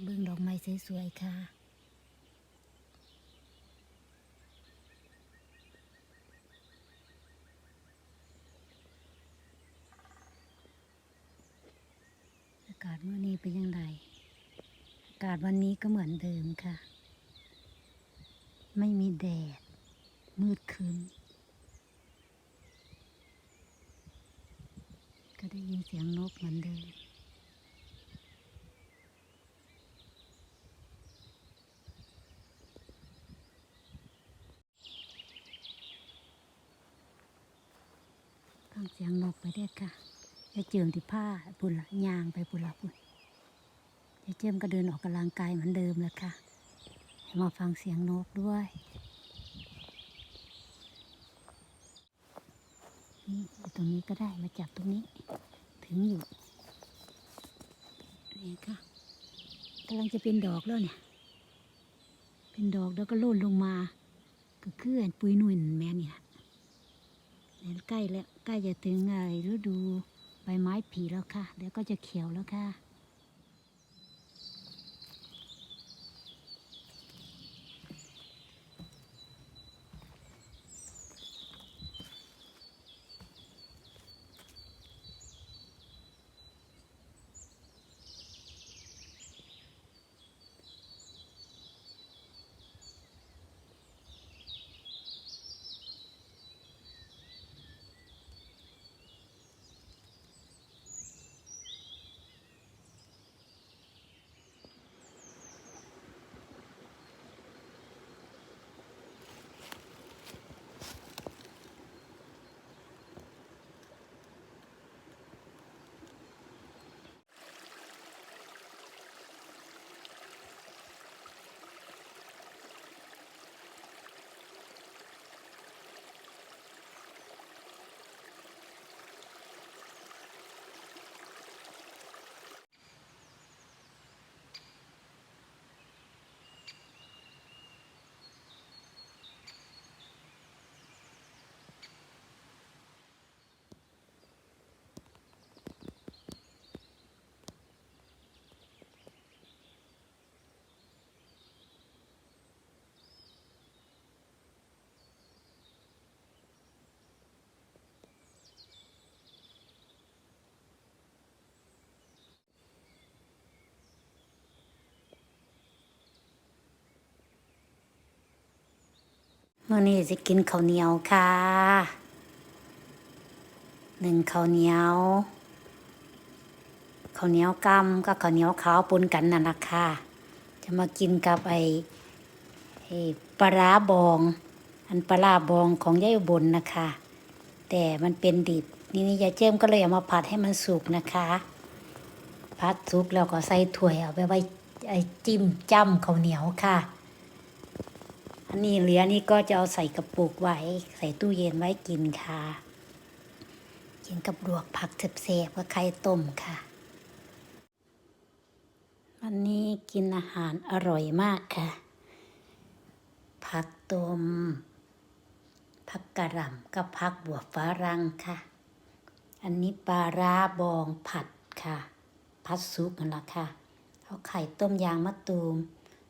เบิ่งดอกไม้สวยๆค่ะอากาศวันนี้เป็นยังไงอากาศวันนี้ก็เหมือนเดิมค่ะ ไม่มีแดด มืดครึ้มก็ได้ยินเสียงนกเหมือนเดิม งเสียงนกไปได้ค่ะยายเจิมที่ผ้าปุ่นละยางไปปุ่นละปุ่นยายเจิมก็เดินออกกำลังกายเหมือนเดิมแล้วค่ะมาฟังเสียงนกด้วยนี่อยู่ตรงนี้ก็ได้มาจับตรงนี้ ถึงอยู่นี่ค่ะกำลังจะเป็นดอกแล้วเนี่ย เป็นดอกแล้วก็โล่นลงมา ก็คืออันปุยนุ่นแม่นี่ยเนี่ยใกล้แล้ว ใกล้จะถึงไอ้ฤดูใบไม้ผีแล้วค่ะ เดี๋ยวก็จะเขียวแล้วค่ะ เมื่อนี้จะกินข้าวเหนียวค่ะหนึ่งข้าวเหนียวข้าวเหนียวกำกับข้าวเหนียวขาวปนกันนั่นแหละค่ะ จะมากินกับไอ้ปลาบอง อันปลาบองของยายอุบลนะคะ แต่มันเป็นดิบนี่นี่ยายเจมก็เลยเอามาผัดให้มันสุกนะคะผัดสุกแล้วก็ใส่ถ้วยเอาไปไว้ไอ้จิ้มจ้ำข้าวเหนียวค่ะ อันนี้เหลือนี่ก็จะเอาใส่กระปุกไว้ ใส่ตู้เย็นไว้กินค่ะ กินกับลวกผักเสบๆกับไข่ต้มค่ะ วันนี้กินอาหารอร่อยมากค่ะ ผักต้มผักกระหล่ำกับผักบวบฝรั่งค่ะ อันนี้ปลาร้าบองผัดค่ะ ผัดซุปนั่นแหละค่ะเอาไข่ต้มยางมะตูม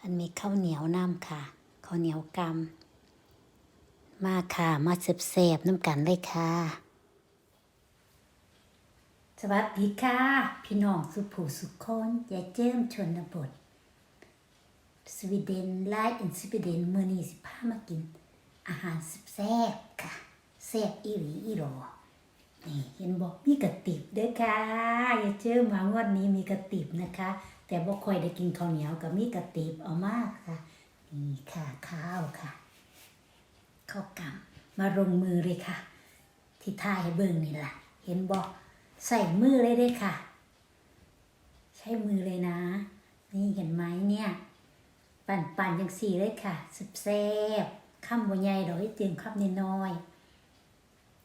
อันมีข้าวเหนียวน้ำค่ะ ข้าวเหนียวกำมาค่ะ มาเสบๆน้ำกันเลยค่ะ สวัสดีค่ะ พี่น้องสุผูสุคนยายเจิมชนบท สวีเดนไลฟ์อินสวีเดนเมื่อนี้สิพามากิน อาหารแซ่บค่ะแซ่บอีหลีอีหรอนี่เห็นบอกมีกระติบด้วยค่ะอย่าเชื่อมางวดนี้มีกระติบนะคะ แต่บ่ค่อยได้กินข้าวเหนียวกับมีกระติบเอามากค่ะ นี่ค่ะข้าวค่ะข้าวกำมาลงมือเลยค่ะ ที่ท่าให้เบิ่งนี่ล่ะเห็นบอกใส่มือเลยเด้ค่ะ ใช้มือเลยนะ นี่เห็นไหมเนี่ย ปั่นปั่นๆอย่างสี่เลยค่ะแซ่บข้ามบัวใหญ่ดอกเตียงข้ามน้อย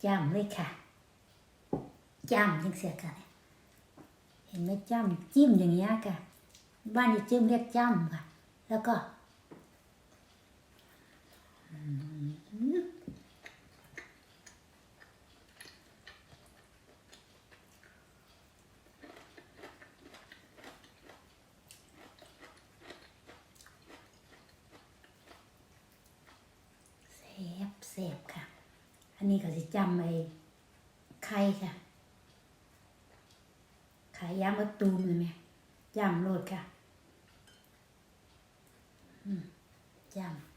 จ้ำเลยค่ะจ้ำยังเสียกันเห็นไหมจ้ำจิ้มอย่างเงี้ยค่ะ บ้านอยู่จิ้มเรียกจ้ำค่ะ แล้วก็อืม อันนี้ก็สิจำไอ้ไข่ค่ะไขายยางมะตูมเลยไหมจำโลดค่ะอืมจำ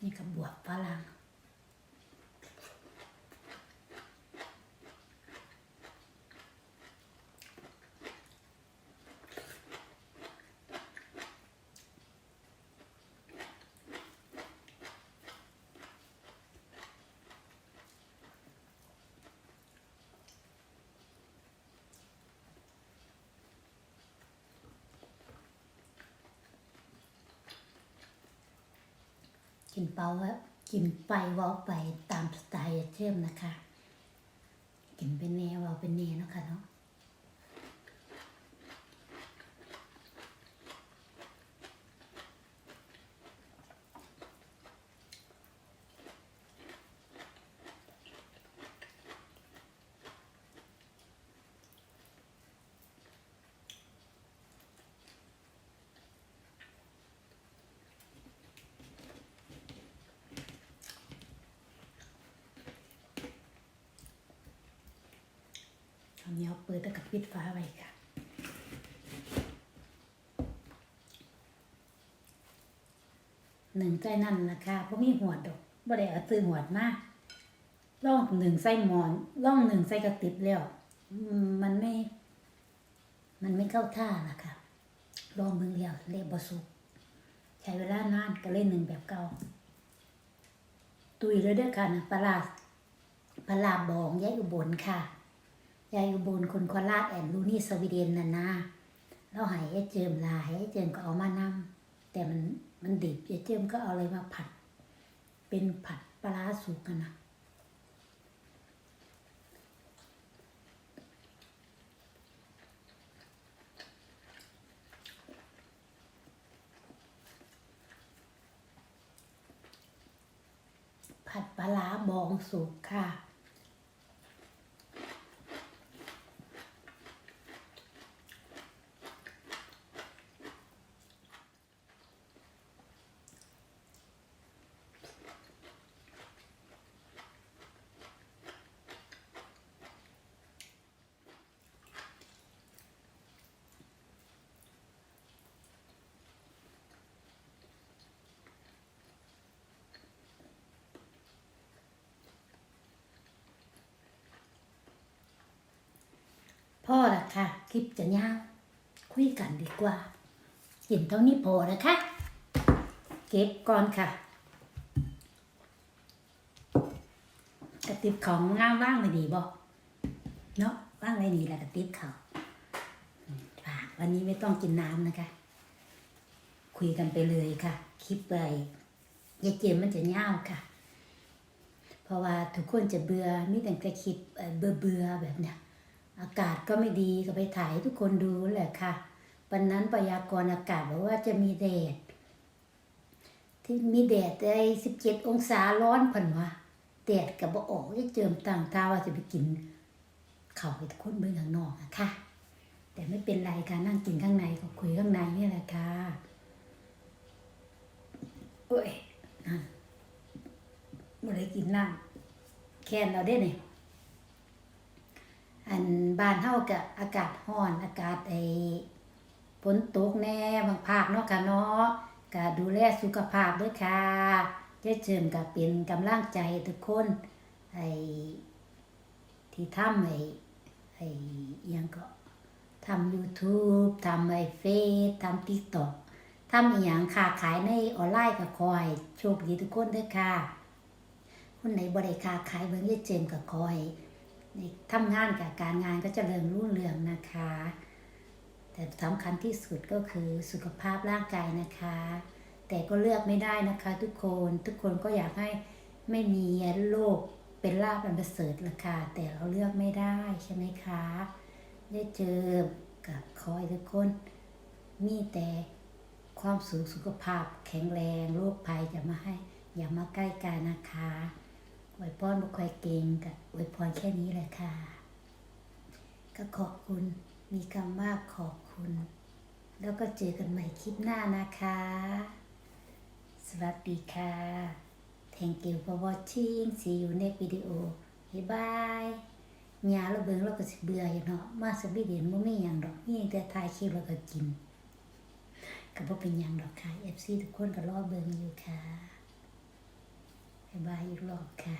นี่ก็บวกฝรั่ง กินเปล่าแล้วกินไปว่าไปตามสไตล์เชื่อมนะคะ กินเป็นแนวว่าเป็นแนวเนาะคะเนาะ เอาเนี้ยเปิดแล้วก็ปิดฟ้าไว้ค่ะหนึ่งใจนั่นนะคะเพราะมีหัวดอกบ่ได้เอาซื้อหัวดมาล่องหนึ่งใส่หมอนล่องหนึ่งใส่กระติบแล้วมันไม่ มันไม่เข้าท่านะคะลองมึงเดียวเละบบสุกใช้เวลานานก็เล่นหนึ่งแบบเก่า ตุยเลยเด้อค่ะนะปลาปลาบองยายอุบลค่ะ ยายอุบลคนโคราชแอนลูนี่สวีเดนน่ะนะแล้วหายไอ้เจิมลายไอ้เจิมก็เอามานำแต่มันมันดิบไอ้เจิมก็เอาอะไรมาผัด เป็นผัดปลาร้าสุกกันนะผัดปลาร้าบองสุกค่ะ พ่อละค่ะ คลิปจะยาวคุยกันดีกว่ากินเท่านี้พอนะคะ เก็บก่อนค่ะ กระติบของงามว่างไม่ดีบอกเนาะว่างไม่ดีแหละกระติบเขาฝากวันนี้ไม่ต้องกินน้ำนะคะ คุยกันไปเลยค่ะ คลิปไปยายเจมมันจะยาวค่ะ เพราะว่าทุกคนจะเบื่อมีแต่จะคลิปเบื่อเบื่อแบบเนี้ย อากาศก็ไม่ดีก็ไปถ่ายให้ทุกคนดูแหละค่ะวันนั้นพยากรณ์อากาศบอกว่าจะมีแดด ที่มีแดดได้สิบเจ็ดองศาร้อนพันวะแดดกับบ่ออกจะเจิมต่างทาว่าจะไปกินเขาวไปทุกคนเบื้องข้างนอกอะค่ะ แต่ไม่เป็นไรค่ะนั่งกินข้างในก็คุยข้างในนี่แหละค่ะโอ้ยนั่นบ่ได้กินน้ำแค้นเราได้เนี่ย บ้านเฮาก็อากาศร้อนอากาศไอฝนตกแน่บางภาคเนาะค่ะเนาะก็ดูแลสุขภาพด้วยค่ะเจ๊เจิมก็เป็นกำลังใจทุกคนไอที่ทำไอไอยังก็ทำ YouTube ทำไอเฟซทำ TikTok ทำอีหยังค้าขายในออนไลน์ก็ขอให้โชคดีทุกคนด้อค่ะคนไหนบ่ได้ค้าขายเบิ่งเจ๊เจิมก็ขอให้ใน ทำงานกับการงานก็จเจริญรุ่งเรืองนะคะ แต่สำคัญที่สุดก็คือสุขภาพร่างกายนะคะ แต่ก็เลือกไม่ได้นะคะ ทุกคนทุกคนก็อยากให้ไม่มีโรคเป็นลาบอันประเสริฐละค่ะแต่เราเลือกไม่ได้ใช่ไหมคะได้เจอกับคอยทุกคน มีแต่ความสูงสุขภาพแข็งแรงโรคภัยจะมาให้อย่ามาใกล้กันนะคะ วยพรบุคอยเก่งกับอวยพรแค่นี้แหละค่ะ ก็ขอบคุณมีคำว่าขอบคุณ แล้วก็เจอกันใหม่คลิปหน้านะคะ สวัสดีค่ะ Thank you for watching see you next video บ๊ายบายาเราเบิ่งเราก็สิเบื่ออยู่เนาะมาสวีเดนบ่มีหยังดอกมีแต่ถ่ายคลิปแล้วก็กินก็บ่เป็นหยังดอกค่ะ FC ทุกคนก็รอเบิ่งอยู่ค่ะ บ๊ายบายอีกรอบค่ะ